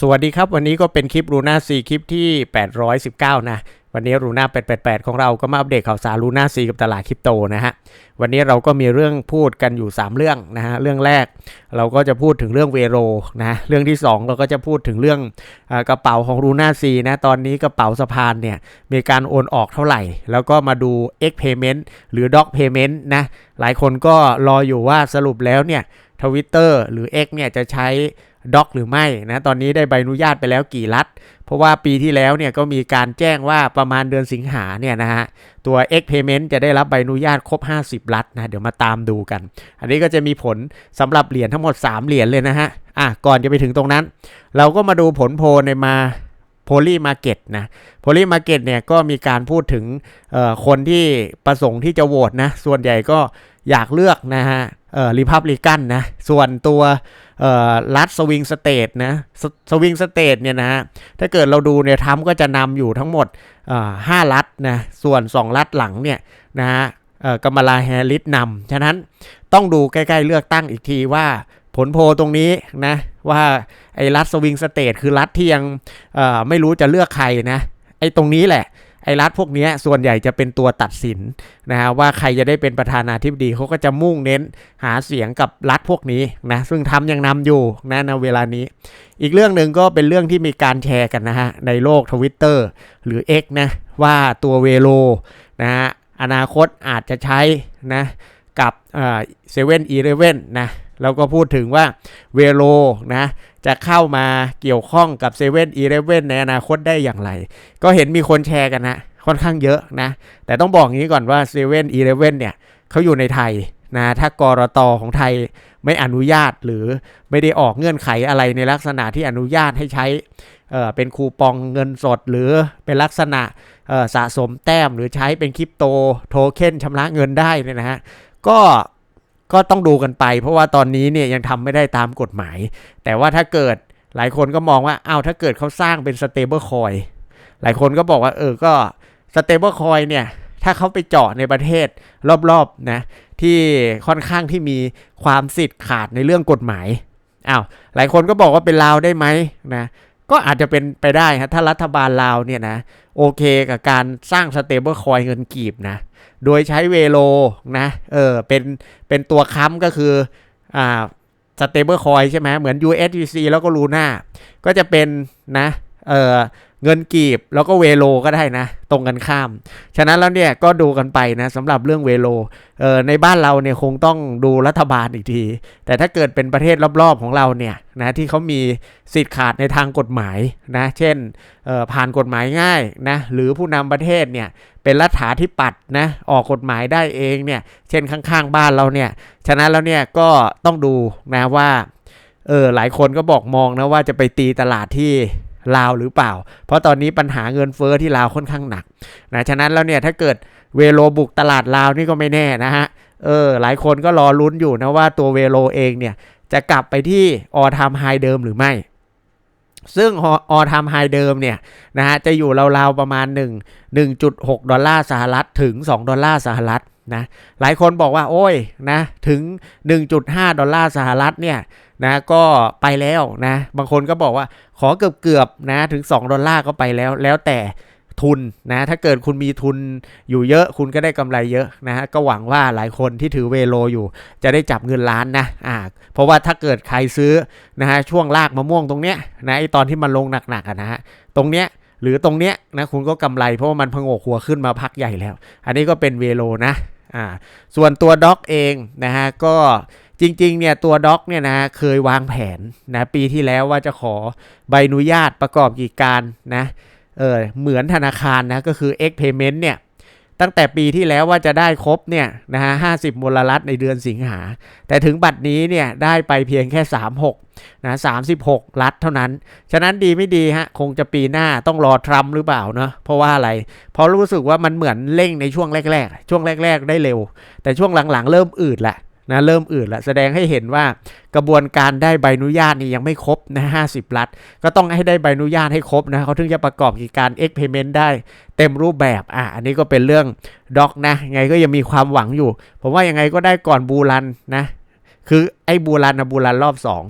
สวัสดีครับ วันนี้ก็เป็นคลิปรูน่าซีคลิปที่ 819 นะ วันนี้รูน่า888 ของเราก็มาอัปเดตข่าวสารรูน่าซีกับตลาดคริปโตนะฮะ วันนี้เราก็มีเรื่องพูดกันอยู่ 3 เรื่องนะฮะ เรื่องแรกเราก็จะพูดถึงเรื่องเวโรนะ เรื่องที่ 2 เราก็จะพูดถึงเรื่องอกระเป๋าของรูน่าซีนะ ตอนนี้กระเป๋าสะพานเนี่ยมีการโอนออกเท่าไหร่ แล้วก็มาดู X Payment หรือ Doc Payment นะ หลายคนก็รออยู่ว่าสรุปแล้วเนี่ยทวิตเตอร์หรือ X เนี่ยจะใช้ ด็อกหรือไม่นะตอนนี้ได้ใบอนุญาตไปแล้วกี่รัฐ เพราะว่าปีที่แล้วเนี่ยก็มีการแจ้งว่าประมาณเดือนสิงหาเนี่ยนะฮะตัว X Payment จะได้รับใบอนุญาตครบ 50 รัฐนะเดี๋ยวมาตามดูกัน อันนี้ก็จะมีผลสำหรับเหรียญทั้งหมด 3 เหรียญเลยนะฮะอะก่อนจะไปถึงตรงนั้น เราก็มาดูผลโพลในมา โพลีมาเก็ตนะโพลีมาเก็ตเนี่ยก็มีการพูดถึงคนที่ประสงค์ที่จะโหวตนะ ส่วนใหญ่ก็อยากเลือกนะฮะเอ่อริพับลิกันนะ ส่วนตัวรัฐสวิงสเตทนะสวิงสเตทเนี่ยนะฮะถ้าเกิดเราดูเนี่ยทั้มก็จะนำอยู่ทั้งหมดห้ารัฐนะ ส่วน 2 รัฐหลังเนี่ยนะฮะกัมลาแฮริสนำฉะนั้นต้องดูใกล้ ๆ เลือกตั้งอีกทีว่าผลโพตรงนี้นะ ว่าไอ้รัฐสวิงสเตทคือรัฐที่ยังไม่รู้จะเลือกใครนะไอ้ตรงนี้แหละไอ้รัฐพวกนี้ส่วนใหญ่จะเป็นตัวตัดสินนะฮะว่าใครจะได้เป็นประธานาธิบดีเขาก็จะมุ่งเน้นหาเสียงกับรัฐพวกนี้นะซึ่งทำยังนำอยู่นะในเวลานี้ อีกเรื่องหนึ่งก็เป็นเรื่องที่มีการแชร์กันนะฮะในโลกทวิตเตอร์หรือ X นะว่าตัวเวโลนะฮะอนาคตอาจจะใช้นะกับเซเว่นอีเลฟเว่นนะ เราก็พูดถึงว่าเวโลนะจะเข้ามาเกี่ยวข้องกับ7 e เ e ่ e อในอนาคตได้อย่างไร ก็เห็นมีคนแชร์กันนะค่อนข้างเยอะนะ แต่ต้องบอกอย่างนี้ก่อนว่า7 e เ e ่ e อเนี่ยเขาอยู่ในไทยนะถ้ากรตอของไทยไม่อนุญาตหรือไม่ได้ออกเงื่อนไขอะไรในลักษณะที่อนุญาตให้ใช้เเป็นคูปองเงินสด หรือเป็นลักษณะสะสมแต้มหรือใช้เป็นคริปโตโทเค็นชำระเงินได้เนี่ยนะฮะก็ ก็ต้องดูกันไป เพราะว่าตอนนี้เนี่ยยังทำไม่ได้ตามกฎหมาย แต่ว่าถ้าเกิดหลายคนก็มองว่าอ้าวถ้าเกิดเขาสร้างเป็นสเตเบิลคอยหลายคนก็บอกว่าเออก็สเตเบิลคอยเนี่ยถ้าเขาไปเจาะในประเทศรอบๆนะที่ค่อนข้างที่มีความสิทธิ์ขาดในเรื่องกฎหมายอ้าวหลายคนก็บอกว่าเป็นลาวได้ไหมนะ ก็อาจจะเป็นไปได้ฮะถ้ารัฐบาลลาวเนี่ยนะโอเคกับการสร้างสเตเบิลคอยเงินกีบนะ โดยใช้เวโลนะเออเป็นเป็นตัวค้ำก็คืออ่าสเตเบิลคอยใช่ไหมเหมือน USDC แล้วก็ลูน่าก็จะเป็นนะเออ เงินกีบแล้วก็เวโลก็ได้นะ ตรงกันข้าม ฉะนั้นแล้วเนี่ยก็ดูกันไปนะสำหรับเรื่องเวโลเออในบ้านเราเนี่ยคงต้องดูรัฐบาลอีกที แต่ถ้าเกิดเป็นประเทศรอบๆของเราเนี่ยนะที่เขามีสิทธิ์ขาดในทางกฎหมายนะเช่นผ่านกฎหมายง่ายนะหรือผู้นำประเทศเนี่ยเป็นรัฐาธิปัตย์นะออกกฎหมายได้เองเนี่ยเช่นข้างๆบ้านเราเนี่ยฉะนั้นแล้วเนี่ยก็ต้องดูนะว่าเออหลายคนก็บอกมองนะว่าจะไปตีตลาดที่ ลาวหรือเปล่า เพราะตอนนี้ปัญหาเงินเฟอ้อที่ลาวค่อนข้างหนักนะฉะนั้นแล้วเนี่ยถ้าเกิดเวโลบุกตลาดลาวนี่ก็ไม่แน่นะฮะเออหลายคนก็รอลุ้นอยู่นะว่าตัวเวโลเองเนี่ยจะกลับไปที่ออทามไฮเดิมหรือไม่ ซึ่งออทามไฮเดิมเนี่ยนะฮะจะอยู่ราวๆประมาณ 1 1.6 ดอลลาร์สหรัฐถึง 2 ดอลลาร์สหรัฐ นะหลายคนบอกว่า โอ้ยนะถึง 1.5 ดอลลาร์สหรัฐเนี่ยนะก็ไปแล้วนะบางคนก็บอกว่าขอเกือบเกือบนะถึง 2 ดอลลาร์ก็ไปแล้ว แล้วแต่ทุนนะถ้าเกิดคุณมีทุนอยู่เยอะคุณก็ได้กำไรเยอะนะฮะก็หวังว่าหลายคนที่ถือเวโลอยู่ จะได้จับเงินล้านนะอ่าเพราะว่าถ้าเกิดใครซื้อนะฮะช่วงลากมะม่วงตรงเนี้ยนะไอตอนที่มันลงหนักๆนะฮะตรงเนี้ยหรือตรงเนี้ยนะคุณก็กำไรเพราะว่ามันพงกหัวขึ้นมาพักใหญ่แล้ว อันนี้ก็เป็นเวโลนะ อ่าส่วนตัวด็อกเองนะฮะก็จริงๆเนี่ยตัวด็อกเนี่ยนะเคยวางแผนนะปีที่แล้วว่าจะขอใบอนุญาตประกอบกิจการนะเออเหมือนธนาคารนะก็คือ X Payment เนี่ย ตั้งแต่ปีที่แล้วว่าจะได้ครบเนี่ยนะฮะห้าสิบมลรัฐในเดือนสิงหา แต่ถึงบัดนี้เนี่ยได้ไปเพียงแค่ 36นะ36รัฐเท่านั้น ฉะนั้นดีไม่ดีฮะคงจะปีหน้าต้องรอทรัมป์หรือเปล่าเนาะเพราะว่าอะไร เพราะรู้สึกว่ามันเหมือนเร่งในช่วงแรก ๆ ช่วงแรก ๆ ได้เร็ว แต่ช่วงหลังๆ เริ่มอืดแหละ นะเริ่มอื่นละแสดงให้เห็นว่ากระบวนการได้ใบอนุญาตนี่ยังไม่ครบนะห้าสิบลัดก็ต้องให้ได้ใบอนุญาตให้ครบนะเขาถึงจะประกอบกิจการ X Payment ได้เต็มรูปแบบอะอันนี้ก็เป็นเรื่องด็อกนะไงก็ยังมีความหวังอยู่ ผมว่ายังไงก็ได้ก่อนบูรันนะคือไอ้บูรันนะบูรันรอบสอง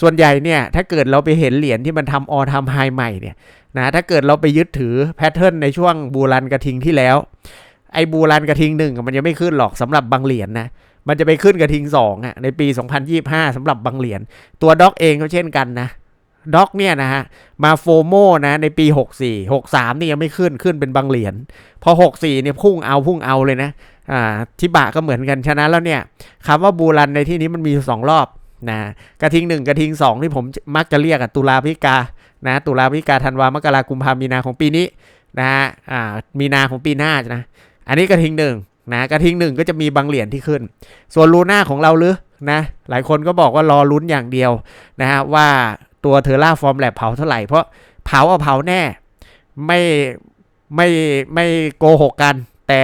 ส่วนใหญ่เนี่ยถ้าเกิดเราไปเห็นเหรียญที่มันทำออทำไฮใหม่เนี่ยนะถ้าเกิดเราไปยึดถือแพทเทิร์นในช่วงบูรันกระทิงที่แล้ว ไอ้บูรันกระทิงหนึ่งมันยังไม่ขึ้นหรอกสำหรับบางเหรียญนะ มันจะไปขึ้นกระทิงสองอะในปี 2025สำหรับบางเหรียญตัวด็อกเองก็เช่นกันนะด็อกเนี่ยนะฮะมาโฟโมนะในปี 64 63นี่ยังไม่ขึ้นขึ้นเป็นบางเหรียญพอ 64เนี่ยพุ่งเอาพุ่งเอาเลยนะอ่าทิบะก็เหมือนกันฉะนั้นแล้วเนี่ยคำว่าบูรันในที่นี้มันมีสองรอบนะกระทิงหนึ่งกระทิงสองที่ผมมักจะเรียกอะตุลาพิกานะตุลาพิกาธันวามกรากุมภามีนาของปีนี้นะฮะอ่ามีนาของปีหน้านะอันนี้กระทิงหนึ่ง นะกระทิงหนึ่งก็จะมีบางเหรียญที่ขึ้น ส่วนลูน่าของเราหรือนะหลายคนก็บอกว่ารอลุ้นอย่างเดียวนะฮะว่าตัวเทอร่าฟอร์มแลบเผาเท่าไหร่เพราะเผาเอาเผาแน่ไม่ไม่ไม่โกหกกัน แต่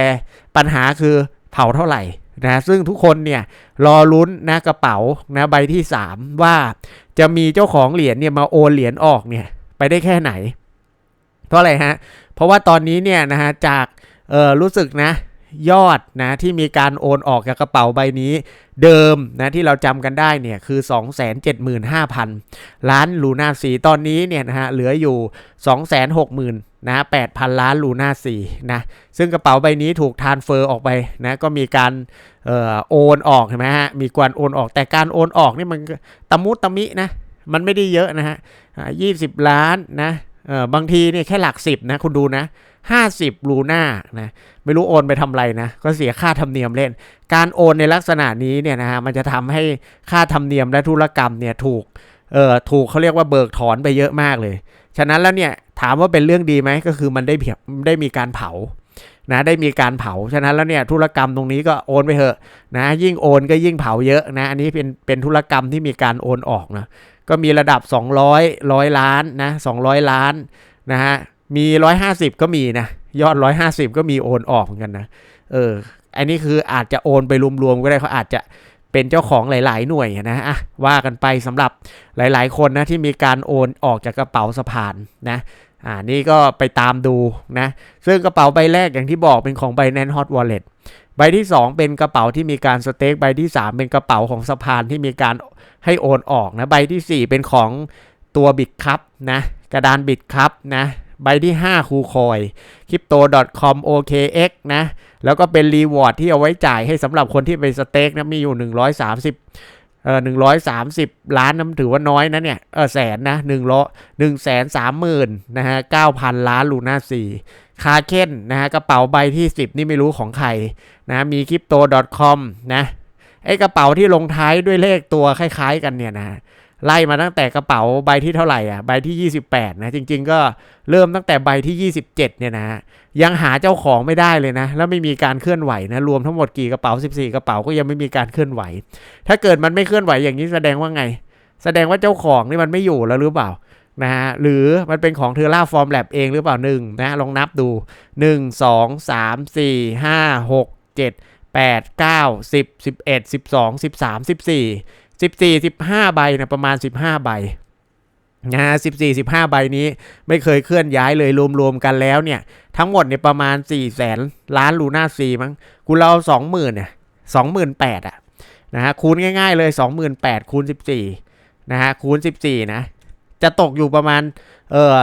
ปัญหาคือเผาเท่าไหร่นะซึ่งทุกคนเนี่ยรอลุ้นนะกระเป๋านะใบที่ 3 ว่าจะมีเจ้าของเหรียญเนี่ยมาโอนเหรียญออกเนี่ยไปได้แค่ไหน เพราะอะไรฮะเพราะว่าตอนนี้เนี่ยนะฮะจากเออรู้สึกนะ ยอดนะที่มีการโอนออกจากกระเป๋าใบนี้เดิมนะที่เราจำกันได้เนี่ยคือ 275,000 ล้านลูน่าสีตอนนี้เนี่ยนะฮะเหลืออยู่ 260,000นะ8,000 ล้านลูน่าสีนะซึ่งกระเป๋าใบนี้ถูกทานเฟอร์ออกไปนะก็มีการออโอนออกเห็นไหมฮะมีการโอนออกแต่การโอนออกนี่มันตะมุตะมินะมันไม่ได้เยอะนะฮะยี่สิบล้านนะ เออบางทีเนี่ยแค่หลักสิบนะ คุณดูนะห้าสิบลูน่านะไม่รู้โอนไปทำไรนะ ก็เสียค่าธรรมเนียมเล่น การโอนในลักษณะนี้เนี่ยนะฮะมันจะทำให้ค่าธรรมเนียมและธุรกรรมเนี่ยถูกเอ่อถูกเขาเรียกว่าเบิกถอนไปเยอะมากเลย ฉะนั้นแล้วเนี่ยถามว่าเป็นเรื่องดีไหมก็คือมันได้เพียบได้มีการเผา นะได้มีการเผา ฉะนั้นแล้วเนี่ยธุรกรรมตรงนี้ก็โอนไปเถอะนะยิ่งโอนก็ยิ่งเผาเยอะนะอันนี้เป็นเป็นธุรกรรมที่มีการโอนออกนะก็มีระดับ 200 100 ล้านนะ200 ล้านนะฮะมี 150 ก็มีนะยอด 150 ก็มีโอนออกเหมือนกันนะเอออันนี้คืออาจจะโอนไปรวมๆก็ได้เขาอาจจะเป็นเจ้าของหลาย ๆ หน่วยนะอะว่ากันไปสำหรับหลาย ๆ คนนะที่มีการโอนออกจากกระเป๋าสะพานนะ อ่านี่ก็ไปตามดูนะ ซึ่งกระเป๋าใบแรกอย่างที่บอกเป็นของ Binance Hot Wallet ใบที่ 2 เป็นกระเป๋าที่มีการสเต็กใบที่ 3 เป็นกระเป๋าของสะพานที่มีการให้โอนออกนะใบที่ 4 เป็นของตัวบิตครับนะกระดานบิตครับนะใบที่ 5 คูคอย crypto.com OKX นะ แล้วก็เป็นรีวอร์ดที่เอาไว้จ่ายให้สำหรับคนที่ไปสเต็กนะมีอยู่ 130 เออหนึ่งร้อยสามสิบล้านน้ำถือว่าน้อยนะเนี่ย เออแสนนะหนึ่งล้อหนึ่งแสนสามหมื่นนะฮะเก้าพันล้านลูน่าสี่คาเค้นนะฮะกระเป๋าใบที่สิบนี่ไม่รู้ของใครนะมีคริปโต .com นะไอกระเป๋าที่ลงท้ายด้วยเลขตัวคล้ายๆกันเนี่ยนะ ไล่มาตั้งแต่กระเป๋าใบที่เท่าไหร่อะใบที่ 28 นะ จริง ๆ ก็เริ่มตั้งแต่ใบที่ 27 เนี่ยนะยังหาเจ้าของไม่ได้เลยนะ แล้วไม่มีการเคลื่อนไหวนะรวมทั้งหมดกี่กระเป๋า 14 กระเป๋าก็ยังไม่มีการเคลื่อนไหว ถ้าเกิดมันไม่เคลื่อนไหวอย่างนี้แสดงว่าไง แสดงว่าเจ้าของนี่มันไม่อยู่แล้วหรือเปล่านะฮะหรือมันเป็นของเทอร่าฟอร์มแลบเองหรือเปล่าหนึ่งนะลองนับดู 1 2 3 4 5 6 7 8 9 10 11 12 13 14 14 15 ใบนะประมาณ 15 ใบนะฮะ14 15ใบนี้ไม่เคยเคลื่อนย้ายเลยรวมๆกันแล้วเนี่ย ทั้งหมดเนี่ยประมาณ4แสนล้านลูน่าซีมั้งกูเรา20,000เนี่ย28,000อะนะฮะคูณง่ายๆเลย28,000คูณ14นะฮะคูณ14นะ จะตกอยู่ประมาณเออ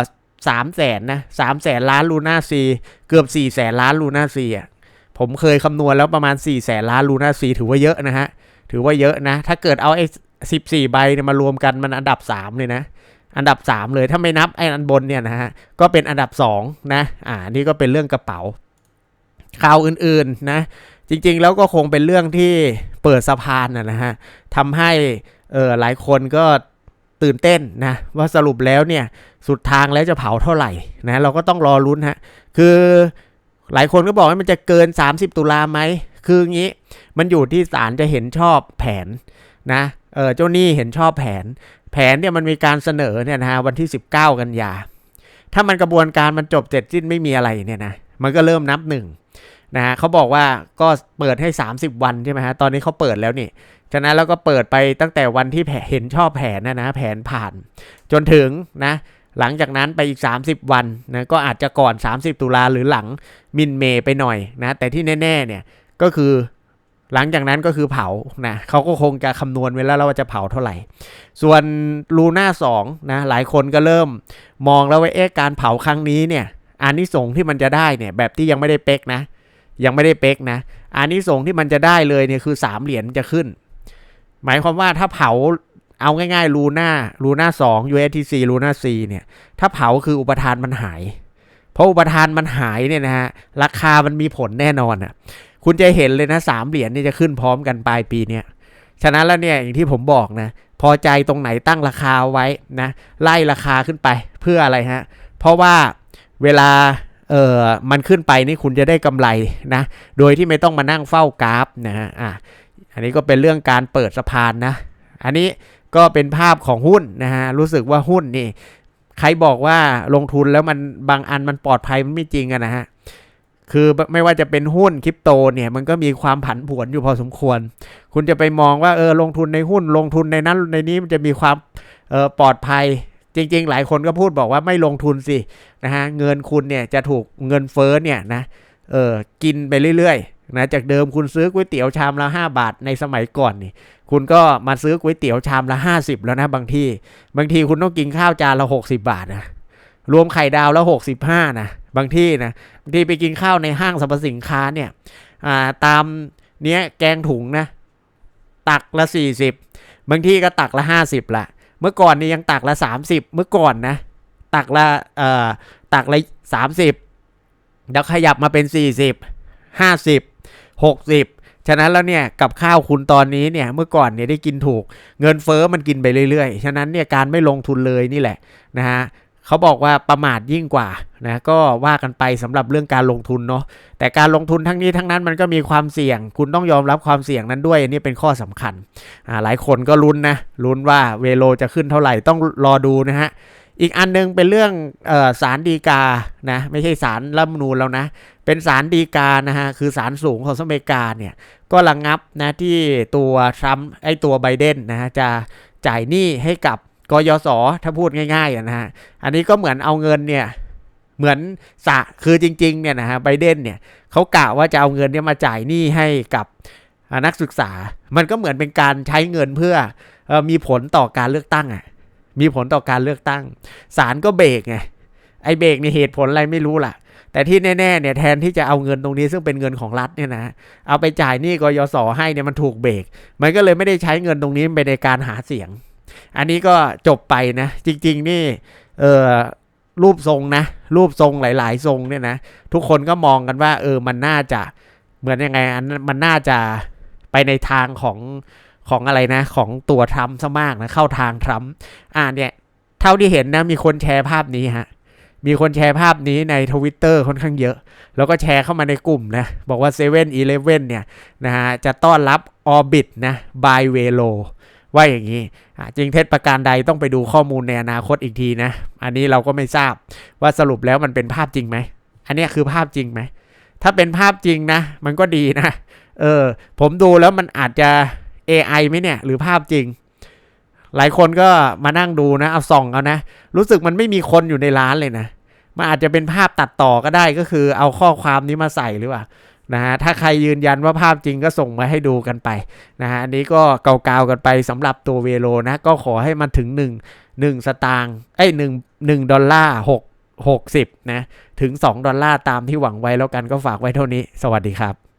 สามแสนนะสามแสนล้านลูน่าซีเกือบสี่แสนล้านลูน่าซีอะผมเคยคำนวณแล้วประมาณ4ี่แสนล้านลูน่าซีถือว่าเยอะนะฮะ ถือว่าเยอะนะ ถ้าเกิดเอาไอ้สิบสี่ใบเนี่ยมารวมกันมันอันดับสามเลยนะ อันดับสามเลยถ้าไม่นับไอ้อันบนเนี่ยนะฮะก็เป็นอันดับสองนะอ่านี่ก็เป็นเรื่องกระเป๋าข่าวอื่นๆนะ จริงๆแล้วก็คงเป็นเรื่องที่เปิดสะพานนะฮะทำให้เออหลายคนก็ตื่นเต้นนะว่าสรุปแล้วเนี่ยสุดทางแล้วจะเผาเท่าไหร่นะเราก็ต้องรอลุ้นฮะคือหลายคนก็บอกว่ามันจะเกิน 30 ตุลาไหมคืองี้ มันอยู่ที่ศาลจะเห็นชอบแผนนะเออเจ้าหนี้เห็นชอบแผน แผนเนี่ยมันมีการเสนอเนี่ยนะฮะวันที่ 19 กันยา ถ้ามันกระบวนการมันจบเสร็จสิ้นไม่มีอะไรเนี่ยนะมันก็เริ่มนับหนึ่งนะฮะเขาบอกว่าก็เปิดให้ 30 วันใช่ไหมฮะตอนนี้เขาเปิดแล้วนี่ฉะนั้นเราก็เปิดไปตั้งแต่วันที่แผนเห็นชอบแผนนะนะแผนผ่าน จนถึงนะหลังจากนั้นไปอีก 30 วันนะก็อาจจะก่อน 30 ตุลาหรือหลังมินเมย์ไปหน่อยนะแต่ที่แน่ๆเนี่ยก็คือ หลังจากนั้นก็คือเผานะเขาก็คงจะคำนวณไว้แล้วว่าจะเผาเท่าไหร่ ส่วนลูน่าสองนะหลายคนก็เริ่มมองแล้วว่าเอ๊ะการเผาครั้งนี้เนี่ยอานิสงส์ที่มันจะได้เนี่ยแบบที่ยังไม่ได้เป๊กนะ ยังไม่ได้เป๊กนะอานิสงส์ที่มันจะได้เลยเนี่ยคือ 3 เหรียญจะขึ้น หมายความว่าถ้าเผาเอาง่ายๆลูน่าลูน่าสอง USTC ลูน่า C เนี่ยถ้าเผาคืออุปทานมันหาย เพราะอุปทานมันหายเนี่ยนะฮะราคามันมีผลแน่นอนอะ คุณจะเห็นเลยนะสามเหรียญนี่จะขึ้นพร้อมกันปลายปีเนี่ยฉะนั้นแล้วเนี่ยอย่างที่ผมบอกนะ พอใจตรงไหนตั้งราคาไว้นะ ไล่ราคาขึ้นไปเพื่ออะไรฮะ เพราะว่าเวลาเออมันขึ้นไปนี่คุณจะได้กำไรนะ โดยที่ไม่ต้องมานั่งเฝ้ากราฟนะฮะอะอันนี้ก็เป็นเรื่องการเปิดสะพานนะ อันนี้ก็เป็นภาพของหุ้นนะฮะรู้สึกว่าหุ้นนี่ ใครบอกว่าลงทุนแล้วมันบางอันมันปลอดภัยมันไม่จริงอะนะฮะ คือไม่ว่าจะเป็นหุ้นคริปโตเนี่ยมันก็มีความผันผวนอยู่พอสมควร คุณจะไปมองว่าเออลงทุนในหุ้นลงทุนในนั้นในนี้มันจะมีความออปลอดภัย จริง ๆ หลายคนก็พูดบอกว่าไม่ลงทุนสินะฮะเงินคุณเนี่ยจะถูกเงินเฟ้อเนี่ยนะเออกินไปเรื่อยๆนะจากเดิมคุณซื้อก๋วยเตี๋ยวชามละ 5 บาทในสมัยก่อนนี่ คุณก็มาซื้อก๋วยเตี๋ยวชามละ 50 แล้วนะบางที่ บางทีคุณต้องกินข้าวจานละ 60 บาทนะ รวมไข่ดาวแล้ว 65 นะ บางที่นะบางทีไปกินข้าวในห้างสรรพสินค้าเนี่ยาตามเนี้ยแกงถุงนะ ตักละ 40 บางที่ก็ตักละ 50ละเมื่อก่อนนี่ยังตักละ 30 เมื่อก่อนนะ ตักละเอ่อตักละ 30 แล้วขยับมาเป็น 40 50 60 ฉะนั้นแล้วเนี่ยกับข้าวคุณตอนนี้เนี่ยเมื่อก่อนเนี่ยได้กินถูก เงินเฟอ้อมันกินไปเรื่อยๆ ฉะนั้นเนี่ยการไม่ลงทุนเลยนี่แหละนะฮะ เขาบอกว่าประมาทยิ่งกว่านะก็ว่ากันไปสำหรับเรื่องการลงทุนเนาะแต่การลงทุนทั้งนี้ทั้งนั้นมันก็มีความเสี่ยง คุณต้องยอมรับความเสี่ยงนั้นด้วยอันนี้เป็นข้อสำคัญหลายคนก็ลุ้นนะลุ้นว่าเวโลจะขึ้นเท่าไหร่ต้องรอดูนะฮะอีกอันนึงเป็นเรื่องออสารดีกานะไม่ใช่สารรัฐมนูญแล้วนะ เป็นสารดีกานะฮะคือสารสูงของสหรัฐอเมริกาเนี่ยก็ระงงับนะที่ตัวทรัมป์ไอตัวไบเดนนะฮะจะจ่ายหนี้ให้กับ กยศถ้าพูดง่ายๆนะฮะอันนี้ก็เหมือนเอาเงินเนี่ยเหมือนสะคือจริงๆเนี่ยนะฮะไบเดนเนี่ยเขากะว่าจะเอาเงินเนี่ยมาจ่ายหนี้ให้กับนักศึกษา มันก็เหมือนเป็นการใช้เงินเพื่ออมีผลต่อการเลือกตั้งอะมีผลต่อการเลือกตั้งศาลก็เบรกไงไอ้เบรกเนี่ยเหตุผลอะไรไม่รู้ล่ะ แต่ที่แน่ๆเนี่ยแทนที่จะเอาเงินตรงนี้ซึ่งเป็นเงินของรัฐเนี่ยนะเอาไปจ่ายหนี้กยศให้เนี่ยมันถูกเบรกมันก็เลยไม่ได้ใช้เงินตรงนี้ไปในการหาเสียง อันนี้ก็จบไปนะ จริง ๆ นี่เออรูปทรงนะ รูปทรงหลาย ๆ ทรงเนี่ยนะ ทุกคนก็มองกันว่า เออมันน่าจะเหมือนยังไงอันนั้นมันน่าจะไปในทางของของอะไรนะ ของตัวทรัมป์ซะมากนะเข้าทางทรัมป์อ่าเนี่ยเท่าที่เห็นนะมีคนแชร์ภาพนี้ฮะมีคนแชร์ภาพนี้ในทวิตเตอร์ค่อนข้างเยอะ แล้วก็แชร์เข้ามาในกลุ่มนะ บอกว่า7 e เ e ่ e อเนี่ยนะฮะจะต้อนรับออร์บิทนะบายเว่าอย่างนี้จริงเท็จประการใดต้องไปดูข้อมูลในอนาคตอีกทีนะ อันนี้เราก็ไม่ทราบว่าสรุปแล้วมันเป็นภาพจริงไหม อันนี้คือภาพจริงไหม ถ้าเป็นภาพจริงนะ มันก็ดีนะ เออ ผมดูแล้วมันอาจจะ AI ไหมเนี่ย หรือภาพจริง หลายคนก็มานั่งดูนะ เอาส่องเอานะ รู้สึกมันไม่มีคนอยู่ในร้านเลยนะ มันอาจจะเป็นภาพตัดต่อก็ได้ก็คือเอาข้อความนี้มาใส่หรือเปล่า นะฮะถ้าใครยืนยันว่าภาพจริงก็ส่งมาให้ดูกันไปนะฮะอันนี้ก็เกาๆกันไปสำหรับตัวเวโลนะก็ขอให้มันถึง 1 1 สตางค์ไอ้หนึ่งหนึ่งดอลลาร์หกหกสิบนะถึง 2 ดอลลาร์ตามที่หวังไว้แล้วกันก็ฝากไว้เท่านี้ สวัสดีครับ